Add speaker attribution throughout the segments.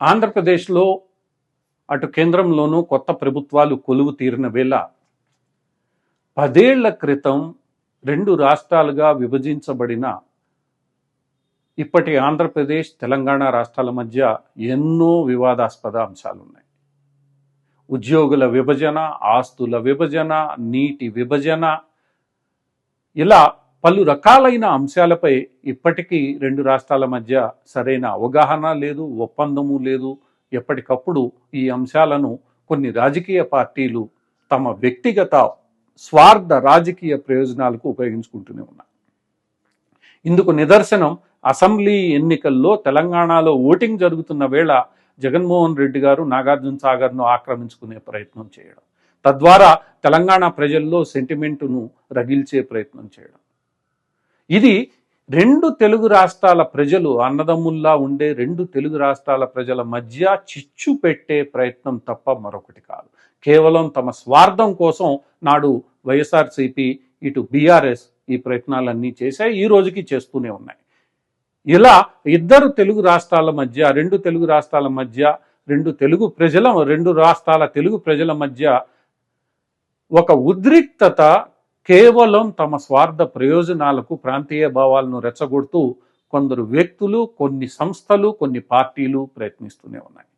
Speaker 1: ఆంధ్రప్రదేశ్లో అటు కేంద్రంలోనూ కొత్త ప్రభుత్వాలు కొలువు తీరిన వేళ పదేళ్ళ క్రితం రెండు రాష్ట్రాలుగా విభజించబడిన ఇప్పటి ఆంధ్రప్రదేశ్ తెలంగాణ రాష్ట్రాల మధ్య ఎన్నో వివాదాస్పద అంశాలు ఉన్నాయి ఉద్యోగుల విభజన ఆస్తుల విభజన నీటి విభజన ఇలా పలు రకాలైన అంశాలపై ఇప్పటికీ రెండు రాష్ట్రాల మధ్య సరైన అవగాహన లేదు ఒప్పందము లేదు. ఎప్పటికప్పుడు ఈ అంశాలను కొన్ని రాజకీయ పార్టీలు తమ వ్యక్తిగత స్వార్థ రాజకీయ ప్రయోజనాలకు ఉపయోగించుకుంటూనే ఉన్నాయి. ఇందుకు నిదర్శనం అసెంబ్లీ ఎన్నికల్లో తెలంగాణలో ఓటింగ్ జరుగుతున్న వేళ జగన్మోహన్ రెడ్డి గారు నాగార్జున సాగర్ను ఆక్రమించుకునే ప్రయత్నం చేయడం. తద్వారా తెలంగాణ ప్రజల్లో సెంటిమెంటును రగిల్చే ప్రయత్నం చేయడం. ఇది రెండు తెలుగు రాష్ట్రాల ప్రజలు అన్నదమ్ముల్లా ఉండే రెండు తెలుగు రాష్ట్రాల ప్రజల మధ్య చిచ్చు పెట్టే ప్రయత్నం తప్ప మరొకటి కాదు. కేవలం తమ స్వార్థం కోసం నాడు వైఎస్ఆర్సిపి ఇటు బీఆర్ఎస్ ఈ ప్రయత్నాలన్నీ చేశాయి ఈ రోజుకి చేస్తూనే ఉన్నాయి. ఇలా ఇద్దరు తెలుగు రాష్ట్రాల మధ్య రెండు తెలుగు రాష్ట్రాల మధ్య రెండు తెలుగు ప్రజల రెండు రాష్ట్రాల తెలుగు ప్రజల మధ్య ఒక ఉద్రిక్తత కేవలం తమ స్వార్థ ప్రయోజనాలకు ప్రాంతీయ భావాలను రెచ్చగొడుతూ కొందరు వ్యక్తులు కొన్ని సంస్థలు కొన్ని పార్టీలు ప్రయత్నిస్తూనే ఉన్నాయి.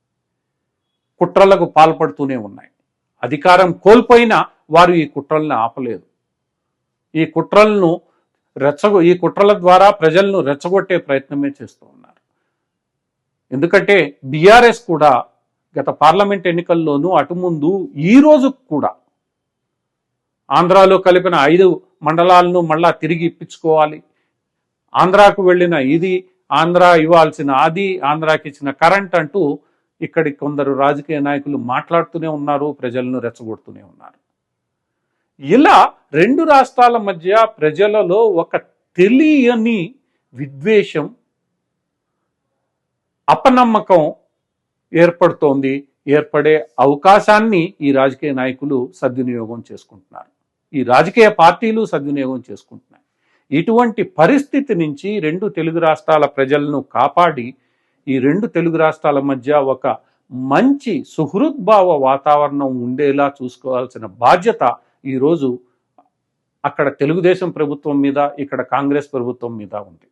Speaker 1: కుట్రలకు పాల్పడుతూనే ఉన్నాయి. అధికారం కోల్పోయినా వారు ఈ కుట్రల్ని ఆపలేదు. ఈ కుట్రలను రెచ్చగొ ఈ కుట్రల ద్వారా ప్రజలను రెచ్చగొట్టే ప్రయత్నమే చేస్తూ ఉన్నారు. ఎందుకంటే బీఆర్ఎస్ కూడా గత పార్లమెంట్ ఎన్నికల్లోనూ అటు ముందు ఈ రోజు కూడా ఆంధ్రాలో కలిపిన ఐదు మండలాలను మళ్ళా తిరిగి ఇప్పించుకోవాలి. ఆంధ్రాకు వెళ్ళిన ఇది ఆంధ్ర ఇవ్వాల్సిన అది ఆంధ్రాకి ఇచ్చిన కరెంట్ అంటూ ఇక్కడి కొందరు రాజకీయ నాయకులు మాట్లాడుతూనే ఉన్నారు ప్రజలను రెచ్చగొడుతూనే ఉన్నారు. ఇలా రెండు రాష్ట్రాల మధ్య ప్రజలలో ఒక తెలియని విద్వేషం అపనమ్మకం ఏర్పడుతోంది ఏర్పడే అవకాశాన్ని ఈ రాజకీయ నాయకులు సద్వినియోగం చేసుకుంటున్నారు. ఈ రాజకీయ పార్టీలు సద్వినియోగం చేసుకుంటున్నాయి. ఇటువంటి పరిస్థితి నుంచి రెండు తెలుగు రాష్ట్రాల ప్రజలను కాపాడి ఈ రెండు తెలుగు రాష్ట్రాల మధ్య ఒక మంచి సుహృద్భావ వాతావరణం ఉండేలా చూసుకోవాల్సిన బాధ్యత ఈరోజు అక్కడ తెలుగుదేశం ప్రభుత్వం మీద ఇక్కడ కాంగ్రెస్ ప్రభుత్వం మీద ఉంది.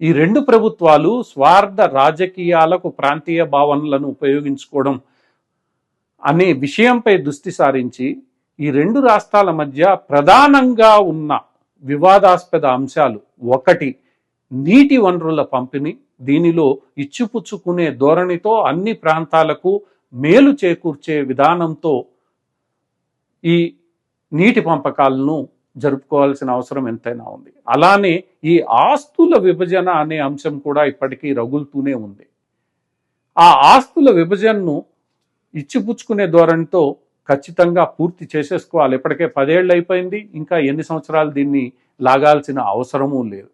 Speaker 1: ఈ రెండు ప్రభుత్వాలు స్వార్థ రాజకీయాలకు ప్రాంతీయ భావనలను ఉపయోగించుకోవడం అనే విషయంపై దృష్టి సారించి ఈ రెండు రాష్ట్రాల మధ్య ప్రధానంగా ఉన్న వివాదాస్పద అంశాలు ఒకటి నీటి వనరుల పంపిణీ దీనిలో ఇచ్చిపుచ్చుకునే ధోరణితో అన్ని ప్రాంతాలకు మేలు చేకూర్చే విధానంతో ఈ నీటి పంపకాలను జరుపుకోవాల్సిన అవసరం ఎంతైనా ఉంది. అలానే ఈ ఆస్తుల విభజన అనే అంశం కూడా ఇప్పటికీ రగులుతూనే ఉంది. ఆ ఆస్తుల విభజనను ఇచ్చిపుచ్చుకునే ధోరణితో ఖచ్చితంగా పూర్తి చేసేసుకోవాలి. ఇప్పటికే పదేళ్ళు అయిపోయింది. ఇంకా ఎన్ని సంవత్సరాలు దీన్ని లాగాల్సిన అవసరమూ లేదు.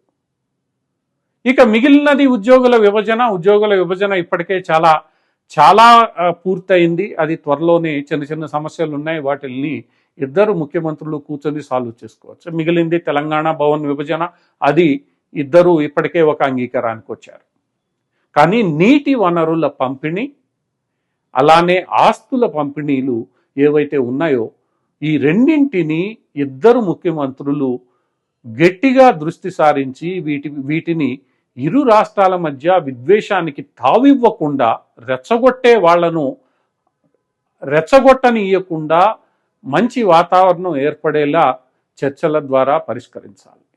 Speaker 1: ఇక మిగిలినది ఉద్యోగుల విభజన. ఉద్యోగుల విభజన ఇప్పటికే చాలా చాలా పూర్తయింది. అది త్వరలోనే చిన్న చిన్న సమస్యలు ఉన్నాయి వాటిల్ని ఇద్దరు ముఖ్యమంత్రులు కూర్చొని సాల్వ్ చేసుకోవచ్చు. మిగిలింది తెలంగాణ భవన్ విభజన. అది ఇద్దరు ఇప్పటికే ఒక అంగీకారానికి వచ్చారు. కానీ నీటి వనరుల పంపిణీ అలానే ఆస్తుల పంపిణీలు ఏవైతే ఉన్నాయో ఈ రెండింటిని ఇద్దరు ముఖ్యమంత్రులు గట్టిగా దృష్టి సారించి వీటి వీటిని ఇరు రాష్ట్రాల మధ్య విద్వేషానికి తావివ్వకుండా రెచ్చగొట్టే వాళ్ళను రెచ్చగొట్టనియకుండా మంచి వాతావరణం ఏర్పడేలా చర్చల ద్వారా పరిష్కరించాలి.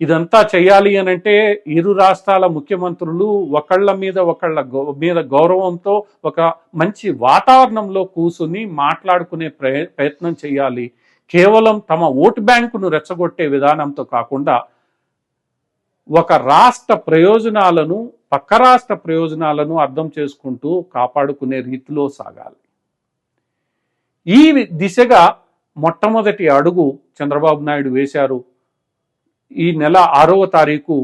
Speaker 1: ఇదంతా చేయాలి అని అంటే ఇరు రాష్ట్రాల ముఖ్యమంత్రులు ఒకళ్ళ మీద ఒకళ్ళ గౌ- మీద గౌరవంతో ఒక మంచి వాతావరణంలో కూసుని మాట్లాడుకునే ప్రయత్నం చేయాలి. కేవలం తమ ఓటు బ్యాంకును రెచ్చగొట్టే విధానంతో కాకుండా ఒక రాష్ట్ర ప్రయోజనాలను పక్క రాష్ట్ర ప్రయోజనాలను అర్థం చేసుకుంటూ కాపాడుకునే రీతిలో సాగాలి. ఈ దిశగా మొట్టమొదటి అడుగు చంద్రబాబు నాయుడు వేశారు. ఈ నెల ఆరవ తారీఖు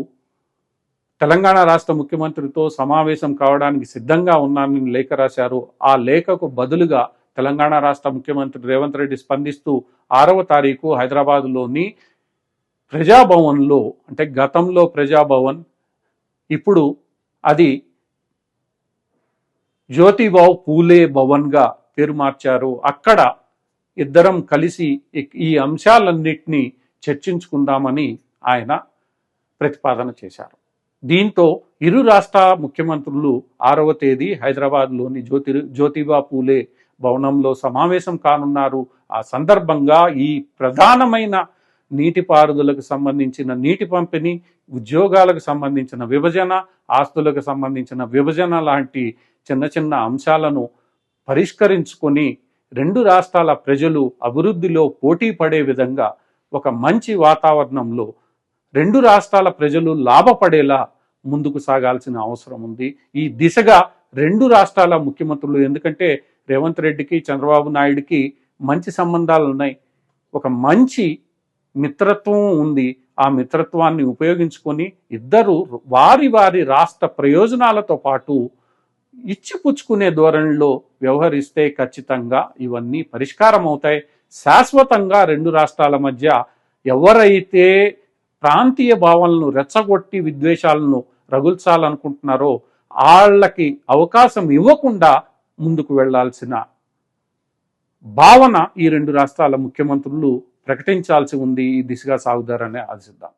Speaker 1: తెలంగాణ రాష్ట్ర ముఖ్యమంత్రితో సమావేశం కావడానికి సిద్ధంగా ఉన్నానని లేఖ రాశారు. ఆ లేఖకు బదులుగా తెలంగాణ రాష్ట్ర ముఖ్యమంత్రి రేవంత్ రెడ్డి స్పందిస్తూ ఆరవ తారీఖు హైదరాబాద్లోని ప్రజాభవన్లో అంటే గతంలో ప్రజాభవన్ ఇప్పుడు అది జ్యోతిబావు పూలే భవన్గా పేరు మార్చారు. అక్కడ ఇద్దరం కలిసి ఈ అంశాలన్నింటినీ చర్చించుకుందామని ఆయన ప్రతిపాదన చేశారు. దీంతో ఇరు రాష్ట్ర ముఖ్యమంత్రులు ఆరవ తేదీ హైదరాబాద్లోని జ్యోతి జ్యోతిబా పూలే భవనంలో సమావేశం కానున్నారు. ఆ సందర్భంగా ఈ ప్రధానమైన నీటిపారుదలకు సంబంధించిన నీటి పంపిణీ ఉద్యోగాలకు సంబంధించిన విభజన ఆస్తులకు సంబంధించిన విభజన లాంటి చిన్న చిన్న అంశాలను పరిష్కరించుకొని రెండు రాష్ట్రాల ప్రజలు అభివృద్ధిలో పోటీ పడే విధంగా ఒక మంచి వాతావరణంలో రెండు రాష్ట్రాల ప్రజలు లాభపడేలా ముందుకు సాగాల్సిన అవసరం ఉంది. ఈ దిశగా రెండు రాష్ట్రాల ముఖ్యమంత్రులు ఎందుకంటే రేవంత్ రెడ్డికి చంద్రబాబు నాయుడికి మంచి సంబంధాలు ఉన్నాయి. ఒక మంచి మిత్రత్వం ఉంది. ఆ మిత్రత్వాన్ని ఉపయోగించుకొని ఇద్దరు వారి వారి రాష్ట్ర ప్రయోజనాలతో పాటు ఇచ్చిపుచ్చుకునే ధోరణిలో వ్యవహరిస్తే ఖచ్చితంగా ఇవన్నీ పరిష్కారం అవుతాయి శాశ్వతంగా రెండు రాష్ట్రాల మధ్య ఎవరైతే ప్రాంతీయ భావాలను రెచ్చగొట్టి విద్వేషాలను రగుల్చాలనుకుంటున్నారో వాళ్ళకి అవకాశం ఇవ్వకుండా ముందుకు వెళ్ళాల్సిన భావన ఈ రెండు రాష్ట్రాల ముఖ్యమంత్రులు ప్రకటించాల్సి ఉంది ఈ దిశగా సాగుదారని ఆశిద్దాం.